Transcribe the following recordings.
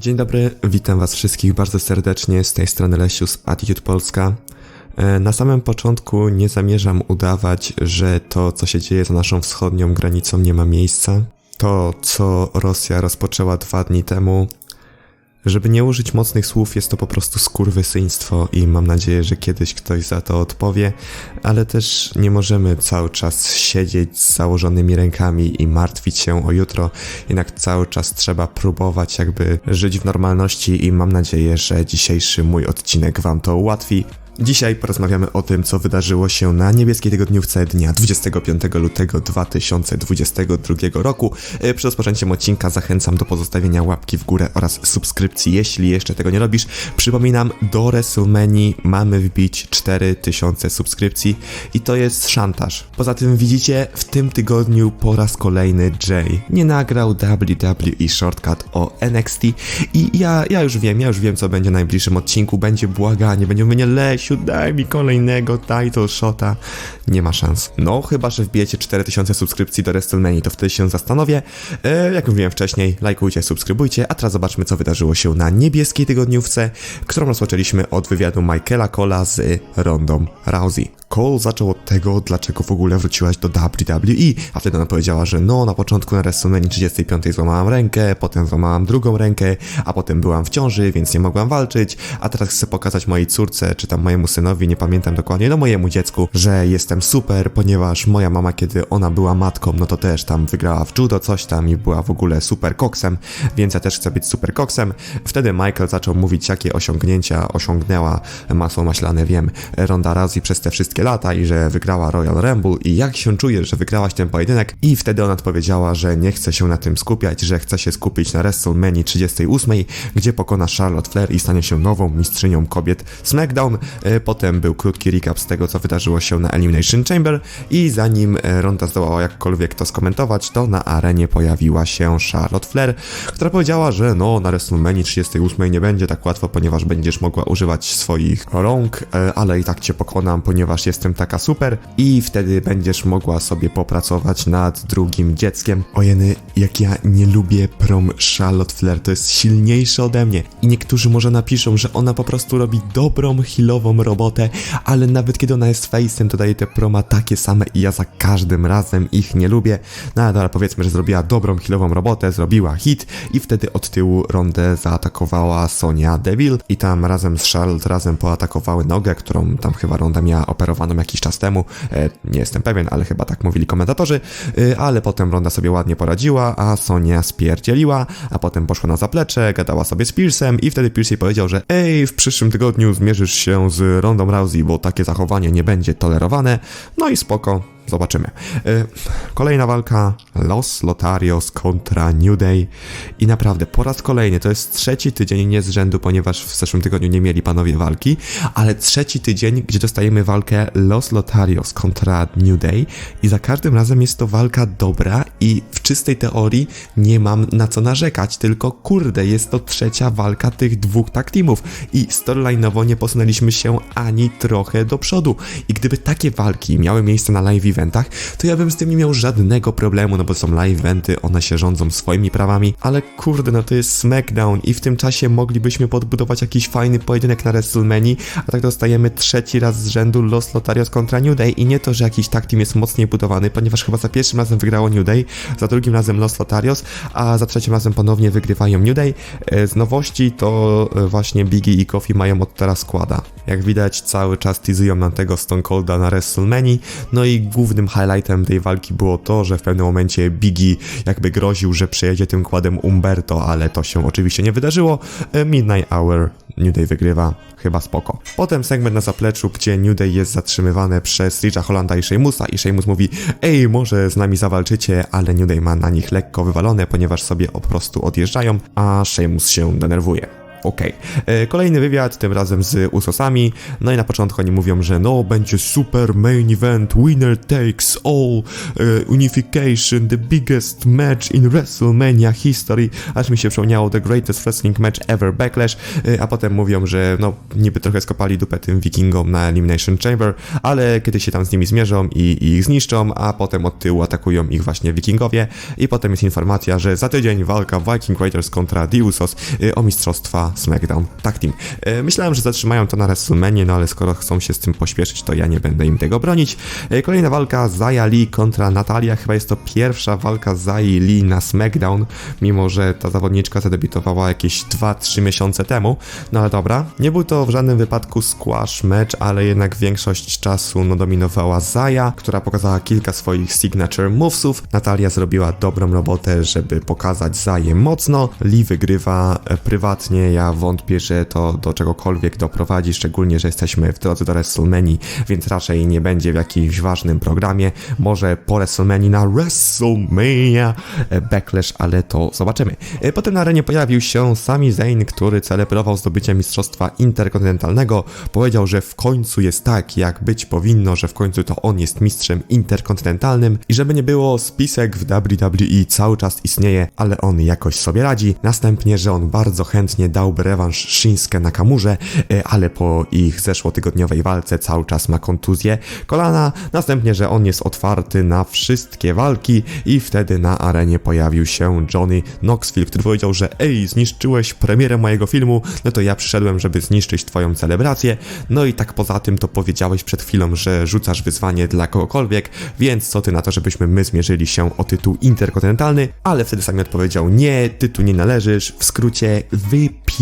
Dzień dobry, witam was wszystkich bardzo serdecznie, z tej strony Lesiu z Attitude Polska. E, Na samym początku nie zamierzam udawać, że to, co się dzieje za naszą wschodnią granicą nie ma miejsca. To, co Rosja rozpoczęła dwa dni temu, żeby nie użyć mocnych słów, jest to po prostu skurwysyństwo i mam nadzieję, że kiedyś ktoś za to odpowie, ale też nie możemy cały czas siedzieć z założonymi rękami i martwić się o jutro, jednak cały czas trzeba próbować jakby żyć w normalności i mam nadzieję, że dzisiejszy mój odcinek wam to ułatwi. Dzisiaj porozmawiamy o tym, co wydarzyło się na niebieskiej tygodniówce dnia 25 lutego 2022 roku. E, Przed rozpoczęciem odcinka zachęcam do pozostawienia łapki w górę oraz subskrypcji, jeśli jeszcze tego nie robisz. Przypominam, do WrestleMania mamy wbić 4000 subskrypcji i to jest szantaż. Poza tym widzicie, w tym tygodniu po raz kolejny Jay nie nagrał WWE Shortcut o NXT i ja, ja już wiem, ja już wiem, co będzie w najbliższym odcinku. Będzie błaganie, będzie mówienie Daj mi kolejnego title shota. Nie ma szans. No, chyba, że wbijecie 4000 subskrypcji do WrestleMania, to wtedy się zastanowię. E, jak mówiłem wcześniej, lajkujcie, subskrybujcie, a teraz zobaczmy, co wydarzyło się na niebieskiej tygodniówce, którą rozpoczęliśmy od wywiadu Michaela Cola z Rondą Rousey. Cole zaczął od tego, dlaczego w ogóle wróciłaś do WWE, a wtedy ona powiedziała, że no, na początku na WrestleMania 35 złamałam rękę, potem złamałam drugą rękę, a potem byłam w ciąży, więc nie mogłam walczyć, a teraz chcę pokazać mojej córce, czy tam mojemu synowi, nie pamiętam dokładnie, no mojemu dziecku, że jestem super, ponieważ moja mama, kiedy ona była matką, no to też tam wygrała w judo coś tam i była w ogóle super koksem, więc ja też chcę być super koksem. Wtedy Michael zaczął mówić, jakie osiągnięcia osiągnęła masło maślane, wiem, Ronda Rousey przez te wszystkie lata i że wygrała Royal Rumble i jak się czujesz, że wygrałaś ten pojedynek i wtedy ona odpowiedziała, że nie chce się na tym skupiać, że chce się skupić na WrestleMania 38, gdzie pokona Charlotte Flair i stanie się nową mistrzynią kobiet SmackDown. E, Potem był krótki recap z tego, co wydarzyło się na Elimination Chamber i zanim e, Ronda zdołała jakkolwiek to skomentować, to na arenie pojawiła się Charlotte Flair, która powiedziała, że no na WrestleMania 38 nie będzie tak łatwo, ponieważ będziesz mogła używać swoich rąk, e, ale i tak cię pokonam, ponieważ jestem taka super i wtedy będziesz mogła sobie popracować nad drugim dzieckiem. Ojeny, jak ja nie lubię prom Charlotte Flair, to jest silniejsze ode mnie i niektórzy może napiszą, że ona po prostu robi dobrą, healową robotę, ale nawet kiedy ona jest face'em, to daje te proma takie same i ja za każdym razem ich nie lubię. No ale powiedzmy, że zrobiła dobrą, healową robotę, zrobiła hit i wtedy od tyłu rondę zaatakowała Sonia Deville i tam razem z Charlotte razem poatakowały nogę, którą tam chyba Ronda miała operowaną jakiś czas temu. E, nie jestem pewien, ale chyba tak mówili komentatorzy. E, ale potem Ronda sobie ładnie poradziła, a Sonia spierdzieliła, a potem poszła na zaplecze, gadała sobie z Pierce'em i wtedy Pierce jej powiedział, że ej, w przyszłym tygodniu zmierzysz się z Rondą Rousey, bo takie zachowanie nie będzie tolerowane. No i spoko, Zobaczymy. E, Kolejna walka. Los Lotarios kontra New Day. I naprawdę po raz kolejny to jest trzeci tydzień nie z rzędu, ponieważ w zeszłym tygodniu nie mieli panowie walki, ale trzeci tydzień, gdzie dostajemy walkę Los Lotarios kontra New Day. I za każdym razem jest to walka dobra i w czystej teorii nie mam na co narzekać, tylko kurde, jest to trzecia walka tych dwóch tag teamów. I storyline'owo nie posunęliśmy się ani trochę do przodu. I gdyby takie walki miały miejsce na live eventach, to ja bym z tym nie miał żadnego problemu, no bo są live eventy, one się rządzą swoimi prawami, ale kurde, no to jest SmackDown i w tym czasie moglibyśmy podbudować jakiś fajny pojedynek na WrestleMania, a tak dostajemy trzeci raz z rzędu Los Lotarios kontra New Day i nie to, że jakiś tag team jest mocniej budowany, ponieważ chyba za pierwszym razem wygrało New Day, za drugim razem Los Lotarios, a za trzecim razem ponownie wygrywają New Day. E, Z nowości to e, właśnie Biggie i Kofi mają od teraz składa. Jak widać cały czas teasują nam tego Stone Colda na WrestleMania, no i głównym highlightem tej walki było to, że w pewnym momencie Biggie jakby groził, że przejedzie tym kładem Umberto, ale to się oczywiście nie wydarzyło. E, Midnight Hour, New Day wygrywa, chyba spoko. Potem segment na zapleczu, gdzie New Day jest zatrzymywane przez Richa Hollanda i Sheamusa i Sheamus mówi ej, może z nami zawalczycie, ale New Day ma na nich lekko wywalone, ponieważ sobie po prostu odjeżdżają, a Sheamus się denerwuje. Okej. E, Kolejny wywiad, tym razem z Usosami. No i na początku oni mówią, że no, będzie super main event, winner takes all, e, unification, the biggest match in WrestleMania history. Aż mi się przypomniało The Greatest Wrestling Match Ever Backlash. E, A potem mówią, że no, niby trochę skopali dupę tym wikingom na Elimination Chamber, ale kiedy się tam z nimi zmierzą i, i ich zniszczą, a potem od tyłu atakują ich właśnie wikingowie. I potem jest informacja, że za tydzień walka Viking Raiders kontra The Usos y, o mistrzostwa SmackDown Tag Team. Y, Myślałem, że zatrzymają to na WrestleMania, no ale skoro chcą się z tym pośpieszyć, to ja nie będę im tego bronić. Y, Kolejna walka Zaya Lee kontra Natalia. Chyba jest to pierwsza walka Zai Lee na SmackDown, mimo że ta zawodniczka zadebiutowała jakieś 2-3 miesiące temu. No ale dobra, nie był to w żadnym wypadku squash match, ale jednak większość czasu no, dominowała Zaya, która pokazała kilka swoich signature movesów. Natalia zrobiła dobrą robotę, żeby pokazać Zaję mocno. Lee wygrywa e, prywatnie, ja wątpię, że to do czegokolwiek doprowadzi, szczególnie, że jesteśmy w drodze do WrestleMania, więc raczej nie będzie w jakimś ważnym programie. Może po WrestleMania na WrestleMania e, Backlash, ale to zobaczymy. E, Potem na arenie pojawił się Sami Zayn, który celebrował zdobycie mistrzostwa interkontynentalnego. Powiedział, że w końcu jest tak, jak być powinno, że w końcu to on jest mistrzem interkontynentalnym i żeby nie było, spisek w WWE cały czas istnieje, ale on jakoś sobie radzi. Następnie, że on bardzo chętnie dałby rewanż Shinsuke Nakamurze, e, ale po ich zeszłotygodniowej walce cały czas ma kontuzję kolana. Następnie, że on jest otwarty na wszystkie walki i wtedy na arenie pojawił się Johnny Knoxville, który powiedział, że ej, zniszczyłeś premierę mojego filmu, no to ja przyszedłem, żeby zniszczyć twoją celebrację. No i tak poza tym to powiedziałeś przed chwilą, że rzucasz wyzwanie dla kogokolwiek, więc co ty na to, żebyśmy my zmierzyli się o tytuł interkontynentalny, ale wtedy Sami odpowiedział, nie, ty tu nie należysz, w skrócie wypierdzielaj,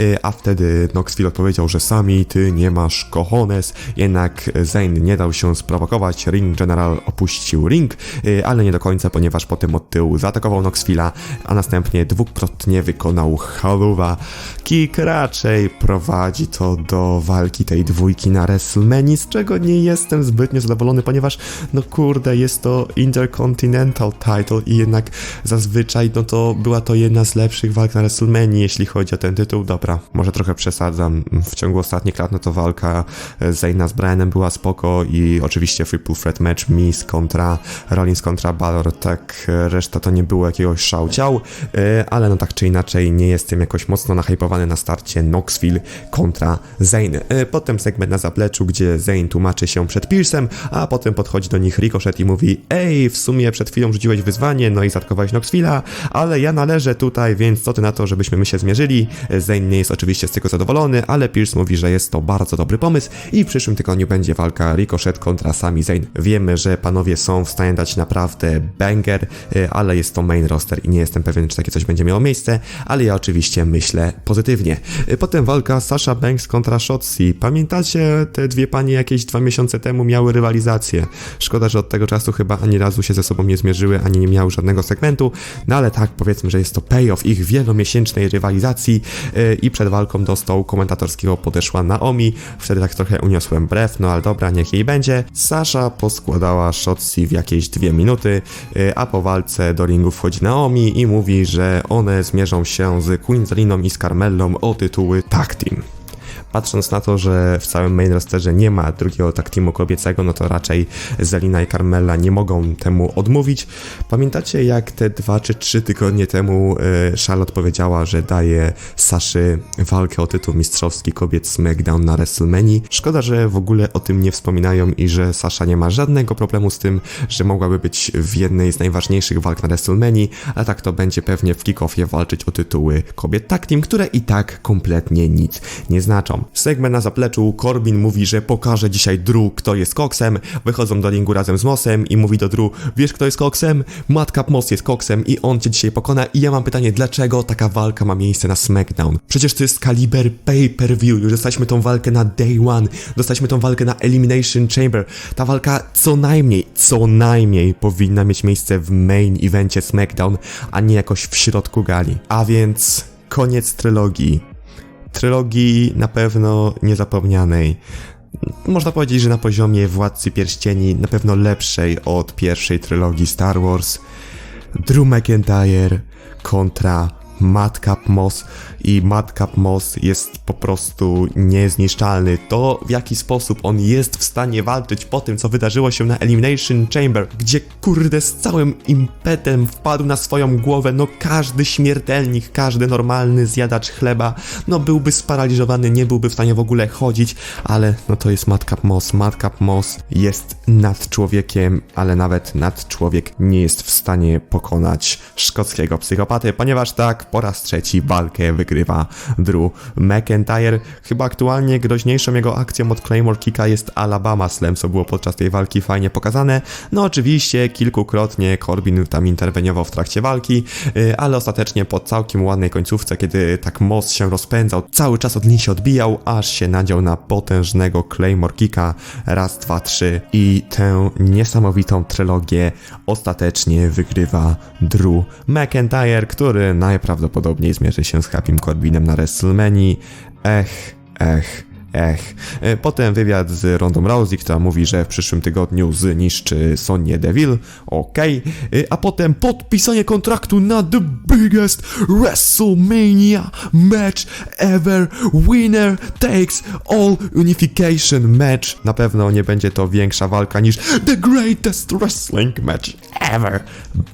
Y, a wtedy Knoxville odpowiedział, że Sami, ty nie masz cojones, jednak Zayn nie dał się sprowokować, Ring General opuścił ring, y, ale nie do końca, ponieważ potem od tyłu zaatakował Knoxville'a, a następnie dwukrotnie wykonał haluwa. Kick raczej prowadzi to do walki tej dwójki na WrestleMania, z czego nie jestem zbytnio zadowolony, ponieważ no kurde, jest to Intercontinental Title i jednak zazwyczaj no to była to jedna z lepszych walk na WrestleMania, jeśli chodzi o ten tytuł. Dobra, może trochę przesadzam. W ciągu ostatnich lat no to walka e, Zayna z Brianem była spoko i oczywiście Triple Threat match Miz kontra Rollins kontra Balor, tak e, reszta to nie było jakiegoś szałciał, e, ale no tak czy inaczej nie jestem jakoś mocno nahypowany na starcie Knoxville kontra Zayn. Potem segment na zapleczu, gdzie Zayn tłumaczy się przed Pierce'em, a potem podchodzi do nich Ricochet i mówi ej, w sumie przed chwilą rzuciłeś wyzwanie, no i zaatakowałeś Knoxville'a, ale ja należę tutaj, więc co ty na to, żebyśmy my się zmierzyli? E, Zayn nie jest oczywiście z tego zadowolony, ale Pierce mówi, że jest to bardzo dobry pomysł i w przyszłym tygodniu będzie walka Ricochet kontra Sami Zayn. Wiemy, że panowie są w stanie dać naprawdę banger, e, ale jest to main roster i nie jestem pewien, czy takie coś będzie miało miejsce, ale ja oczywiście myślę pozytywnie. E, Potem walka Sasha Banks kontra Shotzi. Pamiętacie, te dwie panie jakieś dwa miesiące temu miały rywalizację. Szkoda, że od tego czasu chyba ani razu się ze sobą nie zmierzyły, ani nie miały żadnego segmentu, no ale tak, powiedzmy, że jest to payoff ich wielomiesięcznej rywalizacji e, i przed walką do stołu komentatorskiego podeszła Naomi. Wtedy tak trochę uniosłem brew, no ale dobra, niech jej będzie. Sasha poskładała Shotzi w jakieś dwie minuty, e, a po walce do ringu wchodzi Naomi i mówi, że one zmierzą się z Queen Zeliną i z Carmellą o tytuły tag team. Patrząc na to, że w całym main rosterze nie ma drugiego tak teamu kobiecego, no to raczej Zelina i Carmella nie mogą temu odmówić. Pamiętacie jak te dwa czy trzy tygodnie temu e, Charlotte powiedziała, że daje Saszy walkę o tytuł mistrzowski kobiet SmackDown na WrestleMania? Szkoda, że w ogóle o tym nie wspominają i że Sasha nie ma żadnego problemu z tym, że mogłaby być w jednej z najważniejszych walk na WrestleMania, a tak to będzie pewnie w kickoffie walczyć o tytuły kobiet tag team, które i tak kompletnie nic nie znaczą. Segment na zapleczu, Corbin mówi, że pokaże dzisiaj Drew, kto jest koksem, wychodzą do ringu razem z Mossem i mówi do Drew, wiesz kto jest koksem? Madcap Moss jest koksem i on cię dzisiaj pokona i ja mam pytanie, dlaczego taka walka ma miejsce na SmackDown? Przecież to jest kaliber pay-per-view, już dostaliśmy tą walkę na Day One, dostaliśmy tą walkę na Elimination Chamber, ta walka co najmniej, co najmniej powinna mieć miejsce w main evencie SmackDown, a nie jakoś w środku gali. A więc koniec trylogii trylogii na pewno niezapomnianej. Można powiedzieć, że na poziomie Władcy Pierścieni na pewno lepszej od pierwszej trylogii Star Wars. Drew McIntyre kontra Madcap Moss i Madcap Moss jest po prostu niezniszczalny. To w jaki sposób on jest w stanie walczyć po tym, co wydarzyło się na Elimination Chamber, gdzie kurde z całym impetem wpadł na swoją głowę, no każdy śmiertelnik, każdy normalny zjadacz chleba, no byłby sparaliżowany, nie byłby w stanie w ogóle chodzić, ale no to jest Madcap Moss. Madcap Moss jest nad człowiekiem, ale nawet nad człowiek nie jest w stanie pokonać szkockiego psychopaty, ponieważ tak po raz trzeci walkę wygrywa Drew McIntyre. Chyba aktualnie groźniejszą jego akcją od Claymore Kicka jest Alabama Slam, co było podczas tej walki fajnie pokazane. No oczywiście kilkukrotnie Corbin tam interweniował w trakcie walki, yy, ale ostatecznie po całkiem ładnej końcówce, kiedy tak Moss się rozpędzał, cały czas od niej się odbijał, aż się nadział na potężnego Claymore Kicka. Raz, dwa, trzy i tę niesamowitą trylogię ostatecznie wygrywa Drew McIntyre, który najprawdopodobniej zmierzy się z Happym Corbinem na WrestleMania. Ech, ech. Ech. E, Potem wywiad z Rondą Rousey, która mówi, że w przyszłym tygodniu zniszczy Sonię Deville. Okej. E, A potem podpisanie kontraktu na The Biggest WrestleMania Match Ever. Winner takes all unification match. Na pewno nie będzie to większa walka niż The Greatest Wrestling Match Ever.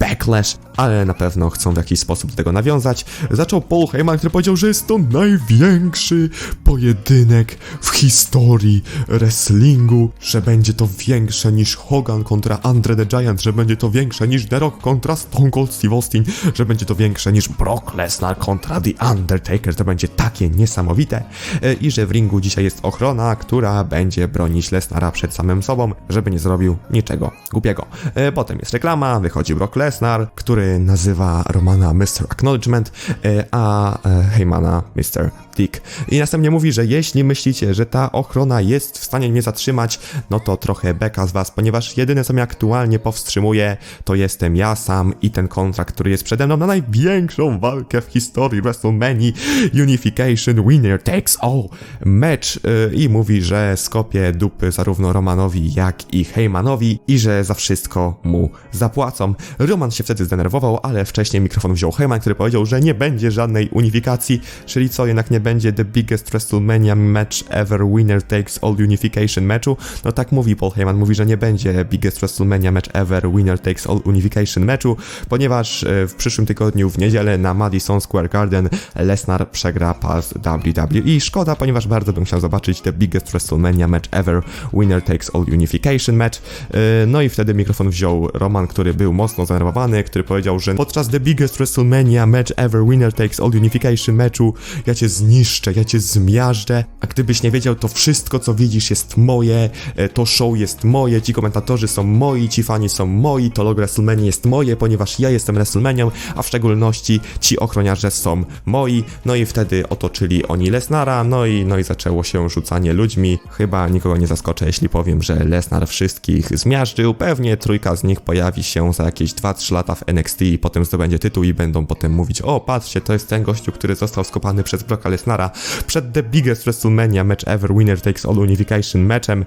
Backlash. Ale na pewno chcą w jakiś sposób do tego nawiązać. Zaczął Paul Heyman, który powiedział, że jest to największy pojedynek w historii wrestlingu, że będzie to większe niż Hogan kontra Andre the Giant, że będzie to większe niż The Rock kontra Stone Cold Steve Austin, że będzie to większe niż Brock Lesnar kontra The Undertaker, to będzie takie niesamowite E, i że w ringu dzisiaj jest ochrona, która będzie bronić Lesnara przed samym sobą, żeby nie zrobił niczego głupiego. E, Potem jest reklama, wychodzi Brock Lesnar, który nazywa Romana Mr. Acknowledgement, e, a Heymana Mr. Dick. I następnie mówi, że jeśli myślicie, że ta ochrona jest w stanie mnie zatrzymać, no to trochę beka z was, ponieważ jedyne co mnie aktualnie powstrzymuje, to jestem ja sam i ten kontrakt, który jest przede mną na największą walkę w historii WrestleMania Unification Winner Takes All Match y, i mówi, że skopie dupy zarówno Romanowi, jak i Heymanowi i że za wszystko mu zapłacą. Roman się wtedy zdenerwował, ale wcześniej mikrofon wziął Heyman, który powiedział, że nie będzie żadnej unifikacji, czyli co, jednak nie będzie The Biggest WrestleMania Match Ever Winner Takes All Unification matchu. No tak mówi Paul Heyman, mówi, że nie będzie Biggest WrestleMania Match Ever Winner Takes All Unification matchu, ponieważ e, w przyszłym tygodniu w niedzielę na Madison Square Garden Lesnar przegra pas WWE. Szkoda, ponieważ bardzo bym chciał zobaczyć The Biggest WrestleMania Match Ever Winner Takes All Unification match. E, No i wtedy mikrofon wziął Roman, który był mocno zdenerwowany, który powiedział, że podczas The Biggest WrestleMania Match Ever Winner Takes All Unification matchu ja cię zniszczę, ja cię zmiażdżę, a nie wiedział, to wszystko co widzisz jest moje, e, to show jest moje, ci komentatorzy są moi, ci fani są moi, to logo WrestleMania jest moje, ponieważ ja jestem WrestleManią, a w szczególności ci ochroniarze są moi, no i wtedy otoczyli oni Lesnara, no i, no i zaczęło się rzucanie ludźmi, chyba nikogo nie zaskoczę, jeśli powiem, że Lesnar wszystkich zmiażdżył, pewnie trójka z nich pojawi się za jakieś 2-3 lata w NXT i potem zdobędzie tytuł i będą potem mówić, o patrzcie, to jest ten gościu, który został skopany przez Brocka Lesnara przed The Biggest WrestleMania Match Ever Winner Takes All Unification matchem,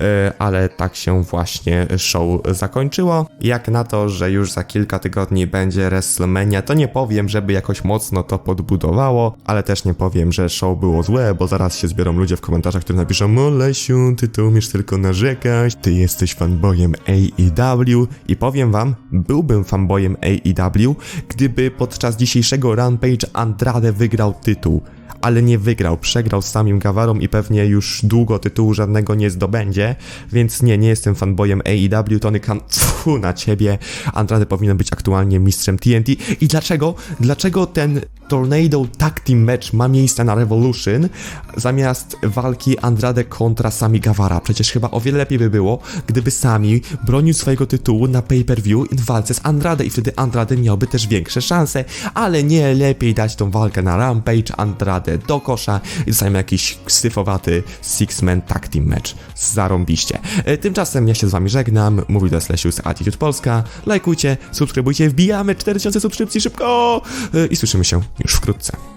e, ale tak się właśnie show zakończyło. Jak na to, że już za kilka tygodni będzie WrestleMania, to nie powiem, żeby jakoś mocno to podbudowało, ale też nie powiem, że show było złe, bo zaraz się zbiorą ludzie w komentarzach, którzy napiszą o Lesiu, ty to umiesz tylko narzekać, ty jesteś fanboyem AEW i powiem wam, byłbym fanboyem AEW, gdyby podczas dzisiejszego Rampage Andrade wygrał tytuł ale nie wygrał, przegrał z samym Gawarą i pewnie już długo tytułu żadnego nie zdobędzie, więc nie, nie jestem fanboyem AEW, Tony Khan, tfu, na ciebie, Andrade powinien być aktualnie mistrzem TNT i dlaczego, dlaczego ten Tornado Tag Team Match ma miejsce na Revolution zamiast walki Andrade kontra Sami Gawara, przecież chyba o wiele lepiej by było, gdyby Sami bronił swojego tytułu na pay-per-view w walce z Andrade i wtedy Andrade miałby też większe szanse, ale nie, lepiej dać tą walkę na Rampage, Andrade do kosza i dostajemy jakiś syfowaty Six-Man Tag Team Match. Zarąbiście. E, Tymczasem ja się z wami żegnam, mówi do Slesiu z Attitude Polska, lajkujcie, subskrybujcie, wbijamy 4000 subskrypcji szybko E, i słyszymy się już wkrótce.